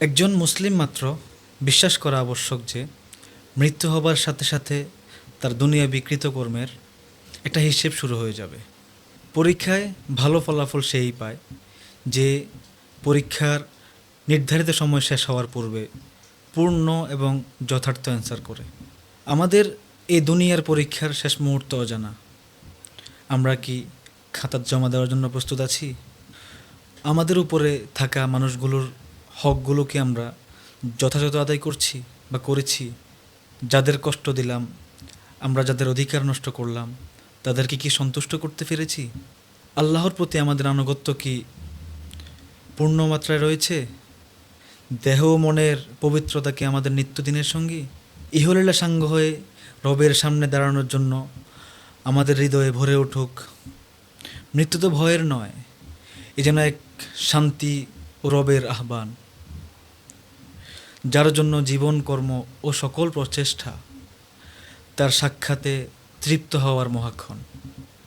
একজন মুসলিম মাত্র বিশ্বাস করা আবশ্যক যে মৃত্যু হবার সাথে সাথে তার দুনিয়া বিকৃত কর্মের একটা হিসেব শুরু হয়ে যাবে। পরীক্ষায় ভালো ফলাফল সেই পায় যে পরীক্ষার নির্ধারিত সময় শেষ হওয়ার পূর্বে পূর্ণ এবং যথার্থ অ্যান্সার করে। আমাদের এই দুনিয়ার পরীক্ষার শেষ মুহূর্ত অজানা। আমরা কি খাতা জমা দেওয়ার জন্য প্রস্তুত আছি? আমাদের উপরে থাকা মানুষগুলোর হকগুলো কি আমরা যথাযথ আদায় করছি বা করেছি, যাদের কষ্ট দিলাম, আমরা যাদের অধিকার নষ্ট করলাম, তাদেরকে কি সন্তুষ্ট করতে পেরেছি? আল্লাহর প্রতি আমাদের আনুগত্য কি পূর্ণ মাত্রায় রয়েছে? দেহ মনের পবিত্রতা কি আমাদের নিত্যদিনের সঙ্গী? ইহলীলা সাঙ্গ হয়ে রবের সামনে দাঁড়ানোর জন্য আমাদের হৃদয়ে ভরে উঠুক। মৃত্যু তো ভয়ের নয়, এ যেন এক শান্তি ও রবের আহ্বান। যার জন্য জীবন কর্ম ও সকল প্রচেষ্টা তার সাক্ষাতে তৃপ্ত হওয়ার মহাক্ষণ।